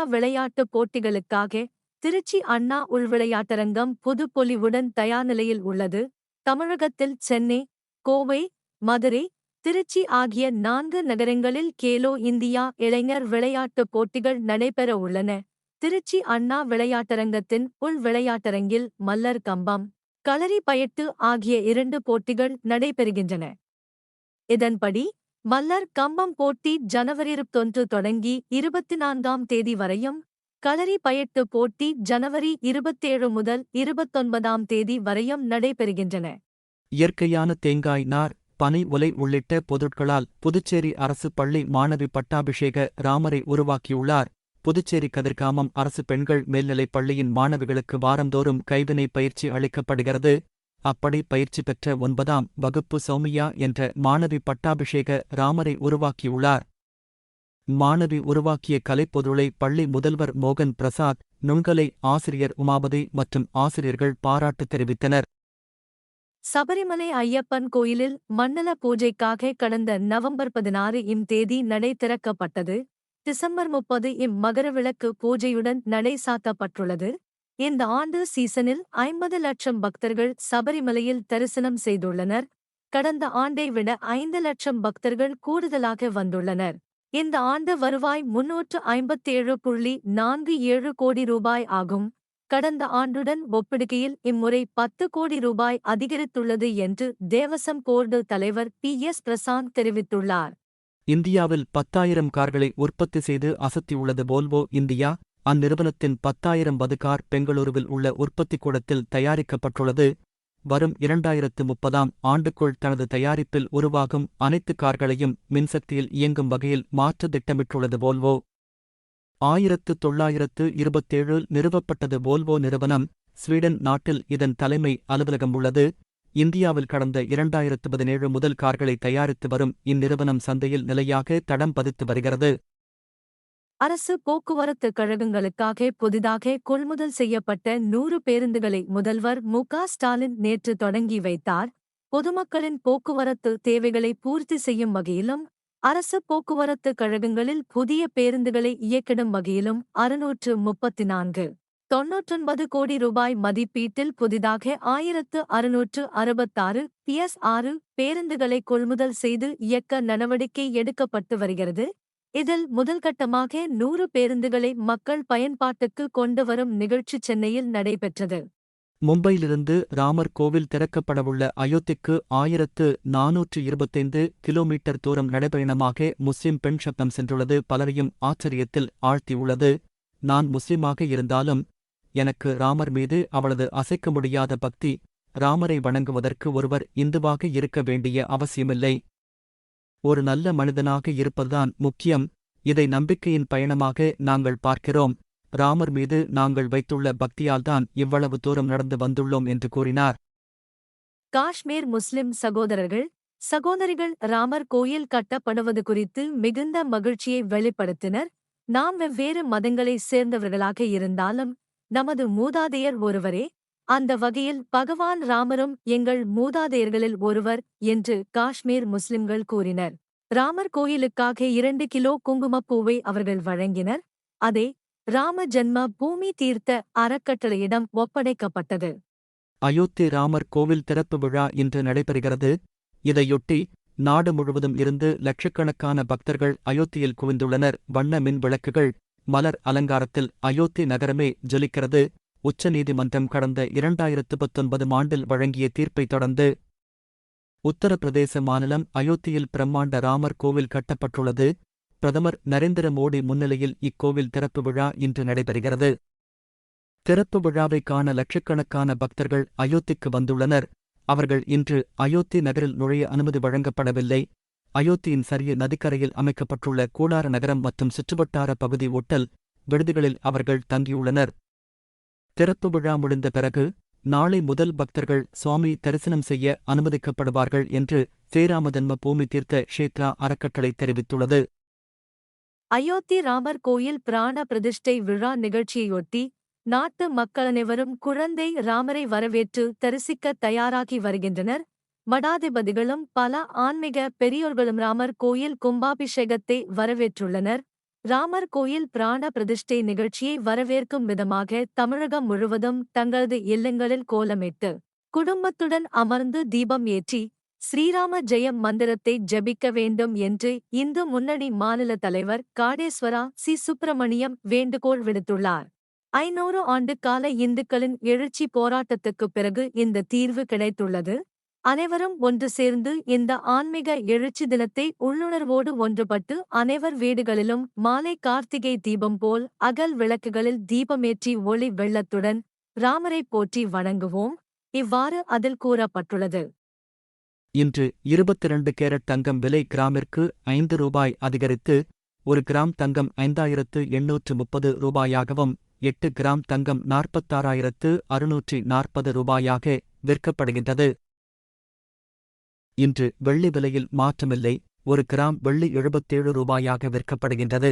India விளையாட்டுப் போட்டிகளுக்காக திருச்சி அண்ணா உள்விளையாட்டரங்கம் புதுப்பொலிவுடன் தயார் நிலையில் உள்ளது. தமிழகத்தில் சென்னை கோவை மதுரை திருச்சி ஆகிய நான்கு நகரங்களில் கேலோ இந்தியா இளைஞர் விளையாட்டுப் போட்டிகள் நடைபெற உள்ளன. திருச்சி அண்ணா விளையாட்டரங்கத்தின் உள் விளையாட்டரங்கில் மல்லர் கம்பம் களரி பயட்டு ஆகிய இரண்டு போட்டிகள் நடைபெறுகின்றன. இதன்படி மல்லர் கம்பம் போட்டி ஜனவரி இருபத்தொன்று தொடங்கி இருபத்தி நான்காம் தேதி வரையும் களரி பயட்டு போட்டி ஜனவரி இருபத்தேழு முதல் இருபத்தொன்பதாம் தேதி வரையும் நடைபெறுகின்றன. இயற்கையான தேங்காய் நார் பனை உலை உள்ளிட்ட பொருட்களால் புதுச்சேரி அரசு பள்ளி மாணவி பட்டாபிஷேக ராமரை உருவாக்கியுள்ளார். புதுச்சேரி கதிர்காமம் அரசு பெண்கள் மேல்நிலைப் பள்ளியின் மாணவிகளுக்கு வாரந்தோறும் கைவினை பயிற்சி அளிக்கப்படுகிறது. அப்படி பயிற்சி பெற்ற ஒன்பதாம் வகுப்பு சௌமியா என்ற மாணவி பட்டாபிஷேக ராமரை உருவாக்கியுள்ளார். மாணவி உருவாக்கிய கலைப்பொருளை பள்ளி முதல்வர் மோகன் பிரசாத் நுண்கலை ஆசிரியர் உமாபதி மற்றும் ஆசிரியர்கள் பாராட்டு தெரிவித்தனர். சபரிமலை ஐயப்பன் கோயிலில் மண்டல பூஜைக்காக கடந்த நவம்பர் பதினாறு இம் தேதி நடை திறக்கப்பட்டது. டிசம்பர் முப்பது இம் மகரவிளக்கு பூஜையுடன் நடை சாத்தப்பட்டுள்ளது. இந்த ஆண்டு சீசனில் ஐம்பது லட்சம் பக்தர்கள் சபரிமலையில் தரிசனம் செய்துள்ளனர். கடந்த ஆண்டை விட ஐந்து லட்சம் பக்தர்கள் கூடுதலாக வந்துள்ளனர். இந்த ஆண்டு வருவாய் முன்னூற்று ஐம்பத்தேழு புள்ளி நான்கு ஏழு கோடி ரூபாய் ஆகும். கடந்த ஆண்டுடன் ஒப்பிடுகையில் இம்முறை பத்து கோடி ரூபாய் அதிகரித்துள்ளது என்று தேவசம் போர்டு தலைவர் பி. எஸ். பிரசாந்த் தெரிவித்துள்ளார். இந்தியாவில் பத்தாயிரம் கார்களை உற்பத்தி செய்து அசத்தியுள்ளது போல்வோ இந்தியா அந்நிறுவனத்தின் பத்தாயிரம் பதுகார் பெங்களூருவில் உள்ள உற்பத்திக் கூடத்தில் தயாரிக்கப்பட்டுள்ளது. வரும் இரண்டாயிரத்து முப்பதாம் ஆண்டுக்குள் தனது தயாரிப்பில் உருவாகும் அனைத்து கார்களையும் மின்சக்தியில் இயங்கும் வகையில் மாற்ற திட்டமிட்டுள்ளது வோல்வோ. ஆயிரத்து தொள்ளாயிரத்து இருபத்தேழு நிறுவப்பட்டது வோல்வோ நிறுவனம் ஸ்வீடன் நாட்டில் இதன் தலைமை அலுவலகம் உள்ளது. இந்தியாவில் கடந்த இரண்டாயிரத்து பதினேழு முதல் கார்களை தயாரித்து வரும் இந்நிறுவனம் சந்தையில் நிலையாக தடம் பதித்து வருகிறது. அரசு போக்குவரத்து கழகங்களுக்காக புதிதாக கொள்முதல் செய்யப்பட்ட நூறு பேருந்துகளை முதல்வர் மு ஸ்டாலின் நேற்று தொடங்கி வைத்தார். பொதுமக்களின் போக்குவரத்து தேவைகளை பூர்த்தி செய்யும் வகையிலும் அரசு போக்குவரத்து கழகங்களில் புதிய பேருந்துகளை இயக்கிடும் வகையிலும் அறுநூற்று முப்பத்தி நான்கு தொன்னூற்றொன்பது கோடி ரூபாய் மதிப்பீட்டில் புதிதாக ஆயிரத்து அறுநூற்று அறுபத்தாறு பிஎஸ் ஆறு பேருந்துகளை கொள்முதல் செய்து இயக்க நடவடிக்கை எடுக்கப்பட்டு வருகிறது. இதில் முதல்கட்டமாக நூறு பேருந்துகளை மக்கள் பயன்பாட்டுக்கு கொண்டு வரும் நிகழ்ச்சி சென்னையில் நடைபெற்றது. மும்பையிலிருந்து ராமர் கோவில் திறக்கப்படவுள்ள அயோத்திக்கு ஆயிரத்து நானூற்று இருபத்தைந்து கிலோமீட்டர் தூரம் நடைபயணமாக முஸ்லிம் பெண் சப்தம் சென்றுள்ளது. பலரையும் ஆச்சரியத்தில் ஆழ்த்தியுள்ளது. நான் முஸ்லிமாக இருந்தாலும் எனக்கு ராமர் மீது அவளது அசைக்க முடியாத பக்தி ராமரை வணங்குவதற்கு ஒருவர் இந்துவாக இருக்க வேண்டிய அவசியமில்லை. ஒரு நல்ல மனிதனாக இருப்பதுதான் முக்கியம். இதை நம்பிக்கையின் பயணமாக நாங்கள் பார்க்கிறோம். ராமர் மீது நாங்கள் வைத்துள்ள பக்தியால்தான் இவ்வளவு தூரம் நடந்து வந்துள்ளோம் என்று கூறினார். காஷ்மீர் முஸ்லிம் சகோதரர்கள் சகோதரிகள் ராமர் கோயில் கட்டப்படுவது குறித்து மிகுந்த மகிழ்ச்சியை வெளிப்படுத்தினர். நாம் வெவ்வேறு மதங்களைச் சேர்ந்தவர்களாக இருந்தாலும் நமது மூதாதையர் ஒருவரே அந்த வகையில் பகவான் ராமரும் எங்கள் மூதாதையர்களில் ஒருவர் என்று காஷ்மீர் முஸ்லிம்கள் கூறினர். ராமர் கோயிலுக்காக இரண்டு கிலோ குங்குமப்பூவை அவர்கள் வழங்கினர். அதே ராம ஜன்ம பூமி தீர்த்த அறக்கட்டளையிடம் ஒப்படைக்கப்பட்டது. அயோத்தி ராமர் கோவில் திறப்பு விழா இன்று நடைபெறுகிறது. இதையொட்டி நாடு முழுவதும் இருந்து லட்சக்கணக்கான பக்தர்கள் அயோத்தியில் குவிந்துள்ளனர். வண்ண மின் விளக்குகள் மலர் அலங்காரத்தில் அயோத்தி நகரமே ஜொலிக்கிறது. உச்சநீதிமன்றம் கடந்த இரண்டாயிரத்து பத்தொன்பது ஆண்டில் வழங்கிய தீர்ப்பைத் தொடர்ந்து உத்தரப்பிரதேச மாநிலம் அயோத்தியில் பிரம்மாண்ட ராமர் கோவில் கட்டப்பட்டுள்ளது. பிரதமர் நரேந்திர மோடி முன்னிலையில் இக்கோவில் திறப்பு விழா இன்று நடைபெறுகிறது. திறப்பு விழாவை காண லட்சக்கணக்கான பக்தர்கள் அயோத்திக்கு வந்துள்ளனர். அவர்கள் இன்று அயோத்தி நகரில் நுழைய அனுமதி வழங்கப்படவில்லை. அயோத்தியின் சரிய நதிக்கரையில் அமைக்கப்பட்டுள்ள கூடார நகரம் மற்றும் சுற்றுவட்டார பகுதி ஒட்டல் விடுதிகளில் அவர்கள் தங்கியுள்ளனர். திறப்பு விழா முடிந்த பிறகு நாளை முதல் பக்தர்கள் சுவாமி தரிசனம் செய்ய அனுமதிக்கப்படுவார்கள் என்று ஸ்ரீராமஜன்ம பூமி தீர்த்த க்ஷேத்ரா அறக்கட்டளை தெரிவித்துள்ளது. அயோத்தி ராமர் கோயில் பிராண பிரதிஷ்டை விழா நிகழ்ச்சியையொட்டி நாட்டு மக்களனைவரும் குழந்தை ராமரை வரவேற்று தரிசிக்க தயாராகி வருகின்றனர். மடாதிபதிகளும் பல ஆன்மீக பெரியோர்களும் ராமர் கோயில் கும்பாபிஷேகத்தை வரவேற்றுள்ளனர். ராமர் கோயில் பிராண பிரதிஷ்டை நிகழ்ச்சியை வரவேற்கும் விதமாக தமிழகம் முழுவதும் தங்களது இல்லங்களில் கோலமிட்டு குடும்பத்துடன் அமர்ந்து தீபம் ஏற்றி ஸ்ரீராம ஜெயம் மந்திரத்தை ஜபிக்க வேண்டும் என்று இந்து முன்னணி மாநில தலைவர் காடேஸ்வரா சி. சுப்பிரமணியம் வேண்டுகோள் விடுத்துள்ளார். ஐநூறு ஆண்டு கால இந்துக்களின் எழுச்சி போராட்டத்துக்குப் பிறகு இந்த தீர்வு கிடைத்துள்ளது. அனைவரும் ஒன்று சேர்ந்து இந்த ஆன்மீக எழுச்சி தினத்தை உள்ளுணர்வோடு ஒன்றுபட்டு அனைவர் வீடுகளிலும் மாலை கார்த்திகை தீபம் போல் அகல் விளக்குகளில் தீபமேற்றி ஒளி வெள்ளத்துடன் ராமரை போற்றி வணங்குவோம். இவ்வாறு அதில் கூறப்பட்டுள்ளது. இன்று இருபத்திரண்டு கேரட் தங்கம் விலை கிராமிற்கு ஐந்து ரூபாய் அதிகரித்து ஒரு கிராம் தங்கம் ஐந்தாயிரத்து எண்ணூற்று முப்பது ரூபாயாகவும் எட்டு கிராம் தங்கம் நாற்பத்தாறாயிரத்து அறுநூற்றி நாற்பது ரூபாயாக விற்கப்படுகின்றது. இன்று வெள்ளி விலையில் மாற்றமில்லை. ஒரு கிராம் வெள்ளி எழுபத்தேழு ரூபாயாக விற்கப்படுகின்றது.